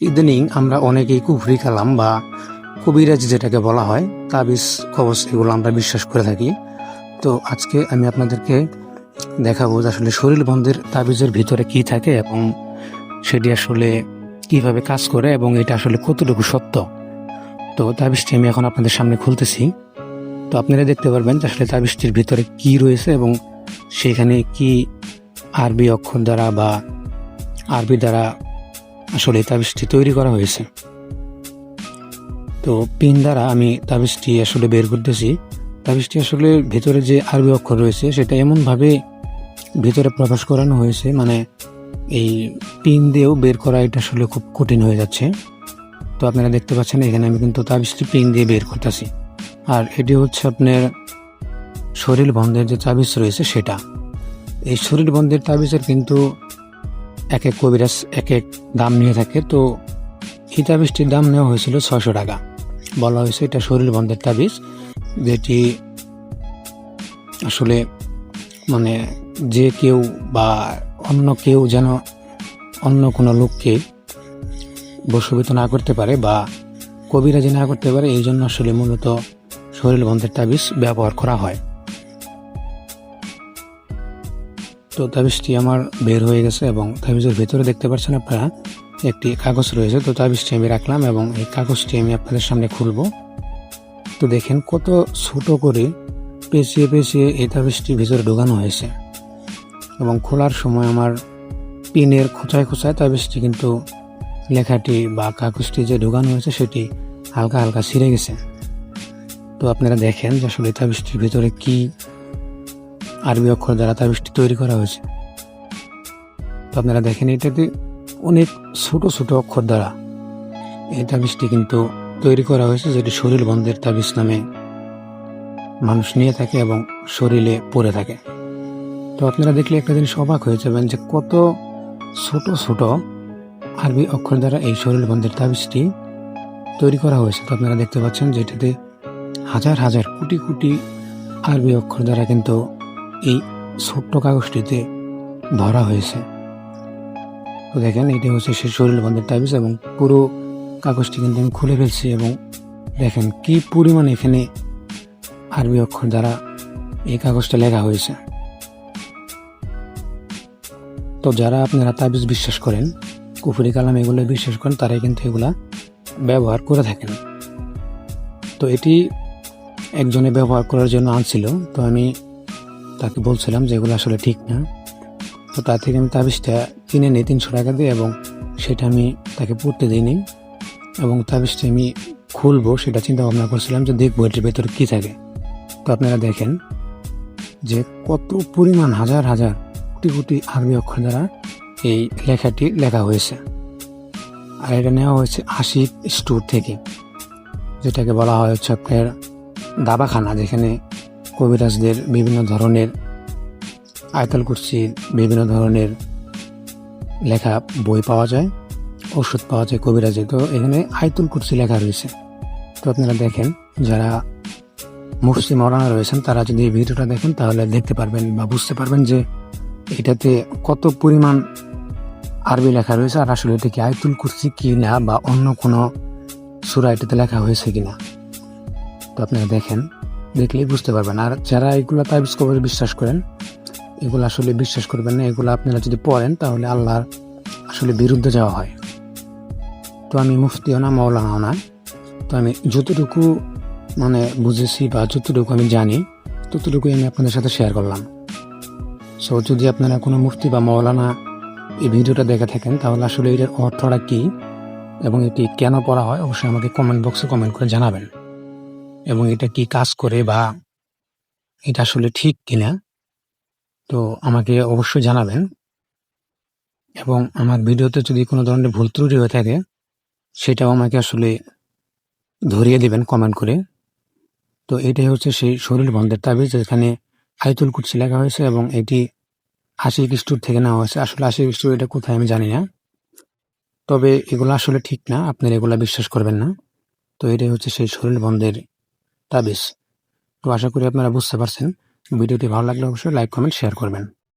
ইদানিং আমরা অনেকেই কুফরি কালাম বা কবিরাজ যেটাকে বলা হয়, তাবিজ কবচ এগুলো আমরা বিশ্বাস করে থাকি। তো আজকে আমি আপনাদেরকে দেখাবো যে আসলে শরীর বন্ধের তাবিজের ভিতরে কি থাকে এবং সেটি আসলে কীভাবে কাজ করে এবং এটা আসলে কতটুকু সত্য। তো তাবিজটি আমি এখন আপনাদের সামনে খুলতেছি। তো আপনারা দেখতে পারবেন যে আসলে তাবিজটির ভিতরে কি রয়েছে এবং সেখানে কি আরবি অক্ষর দ্বারা বা আরবি দ্বারা আসলে তাবিজটি তৈরি করা হয়েছে। তো পিন দ্বারা আমি তাবিজটি আসলে বের করতেছি। তাবিজটি আসলে ভেতরে যে আরবি অক্ষর রয়েছে, সেটা এমনভাবে ভিতরে প্রকাশ করানো হয়েছে মানে এই পিন দিয়েও বের করা এটা আসলে খুব কঠিন হয়ে যাচ্ছে। তো আপনারা দেখতে পাচ্ছেন, এখানে আমি কিন্তু তাবিজটি পিন দিয়ে বের করতেছি। আর এটি হচ্ছে আপনার শরীর বন্ধের যে তাবিজ রয়েছে, সেটা। এই শরীর বন্ধের তাবিজের কিন্তু এক এক কবিরাজ, এক এক দাম নিয়ে থাকে। তো এই তাবিজটির দাম নেওয়া হয়েছিল ছশো টাকা। বলা হয়েছে এটা শরীর বন্ধের তাবিজ। যেটি আসলে মানে যে কেউ বা অন্য কেউ যেন অন্য কোনো লোককে বশীভূত না করতে পারে বা কবিরাজি না করতে পারে, এই জন্য আসলে মূলত শরীর বন্ধের তাবিজ ব্যবহার করা হয়। তো তাবিজটি আমার বের হয়ে গেছে এবং তাবিজের ভেতরে দেখতে পাচ্ছেন আপনারা, একটি কাগজ রয়েছে। তো তাবিজটি আমি রাখলাম এবং এই কাগজটি আমি আপনাদের সামনে খুলব। তো দেখেন কত ছোট করে পেঁচিয়ে পেঁচিয়ে এই তাবিজটি ভিতরে ঢোকানো হয়েছে। এবং খোলার সময় আমার পিনের খোঁচায় খোঁচায় তাবিজটি কিন্তু লেখাটি বা কাগজটি যে ঢোকানো হয়েছে সেটি হালকা হালকা ছিঁড়ে গেছে। তো আপনারা দেখেন যে আসলে তাবিজটির ভিতরে কি আরবি অক্ষর দ্বারা তাবিজটি তৈরি করা হয়েছে। তো আপনারা দেখেন এটাতে অনেক ছোট ছোট অক্ষর দ্বারা এই তাবিজটি কিন্তু তৈরি করা হয়েছে, যেটি শরীর বন্ধের তাবিজ নামে মানুষ নিয়ে থাকে এবং শরীরে পড়ে থাকে। তো আপনারা দেখলে একটা জিনিস অবাক হয়ে যাবেন যে কত ছোট ছোট আরবি অক্ষর দ্বারা এই শরীর বন্ধের তাবিজটি তৈরি করা হয়েছে। তো আপনারা দেখতে পাচ্ছেন যে এটাতে হাজার হাজার কোটি কোটি আরবি অক্ষর দ্বারা কিন্তু এই ছোট্ট কাগজটিতে ধরা হয়েছে। তো দেখেন, এটি হচ্ছে সেই শরীর বন্ধের তাবিজ এবং পুরো কাগজটি কিন্তু আমি খুলে ফেলছি এবং দেখেন কি পরিমাণ এখানে আরবি অক্ষর দ্বারা এই কাগজটা লেখা হয়েছে। তো যারা আপনারা তাবিজ বিশ্বাস করেন, কুফুরি কালাম এগুলো বিশ্বাস করেন, তারাই কিন্তু এগুলা ব্যবহার করে থাকেন। তো এটি একজনে ব্যবহার করার জন্য আনছিল, তো আমি তাকে বলছিলাম যে এগুলো আসলে ঠিক না। তো তার থেকে আমি তাবিজটা কিনে নিই তিনশো টাকা দিয়ে এবং সেটা আমি তাকে পড়তে দিইনি। এবং তাবিজটা আমি খুলবো সেটা চিন্তা ভাবনা করছিলাম যে দেখব এটির ভেতরে কী থাকে। তো আপনারা দেখেন যে কত পরিমাণ হাজার হাজার কোটি কোটি আরবি অক্ষর দ্বারা এই লেখাটি লেখা হয়েছে। আর এটা নেওয়া হয়েছে আশিক স্টোর থেকে, যেটাকে বলা হয় হচ্ছে আপনার দাবাখানা, যেখানে কবিরাজদের বিভিন্ন ধরনের আয়তাল কুরসির বিভিন্ন ধরনের লেখা বই পাওয়া যায় ওষুধ পাওয়া যায় কবিরাজে তো এখানে আয়তুল কুরসি লেখা রয়েছে। তো আপনারা দেখেন, যারা মুফসি মরানা রয়েছেন, তারা যদি এই ভিডিওটা দেখেন, তাহলে দেখতে পারবেন বা বুঝতে পারবেন যে এটাতে কত পরিমাণ আরবি লেখা রয়েছে আর আসলে এটা কি আয়তুল কুর্সি কি না বা অন্য কোনো সুরা এটাতে লেখা হয়েছে কি না তো আপনারা দেখেন দেখলেই বুঝতে পারবেন। আর যারা এগুলো তাবিজ কবর বিশ্বাস করেন, এগুলো আসলে বিশ্বাস করবেন না, এগুলো আপনারা যদি পড়েন, তাহলে আল্লাহর আসলে বিরুদ্ধে যাওয়া হয়। তো আমি মুফতিও না মৌলানাও না তো আমি যতটুকু মানে বুঝেছি বা যতটুকু আমি জানি, ততটুকুই আমি আপনাদের সাথে শেয়ার করলাম। সো যদি আপনারা কোনো মুফতি বা মৌলানা এই ভিডিওটা দেখে থাকেন, তাহলে আসলে এটার অর্থটা কী এবং এটি কেন পড়া হয়, অবশ্যই আমাকে কমেন্ট বক্সে কমেন্ট করে জানাবেন। এবং এটা কি কাজ করে বা এটা আসলে ঠিক কিনা, তো আমাকে অবশ্যই জানাবেন। এবং আমার ভিডিওতে যদি কোনো ধরনের ভুল ত্রুটি হয়ে থাকে, সেটাও আমাকে আসলে ধরিয়ে দেবেন কমেন্ট করে। তো এটাই হচ্ছে সেই শরীর বন্ধের তাবিজ, যেখানে আয়তুল কুৎসি লেখা হয়েছে এবং এটি আশিক স্টোর থেকে নেওয়া হয়েছে। আসলে আশিক স্টোর এটা কোথায় আমি জানি না। তবে এগুলো আসলে ঠিক না, আপনারা এগুলা বিশ্বাস করবেন না। তো এটাই হচ্ছে সেই শরীর বন্ধের তাবিজ তো আশা করি আপনারা বুঝতে পারছেন। ভিডিওটি ভালো লাগলে অবশ্যই লাইক, কমেন্ট শেয়ার করবেন।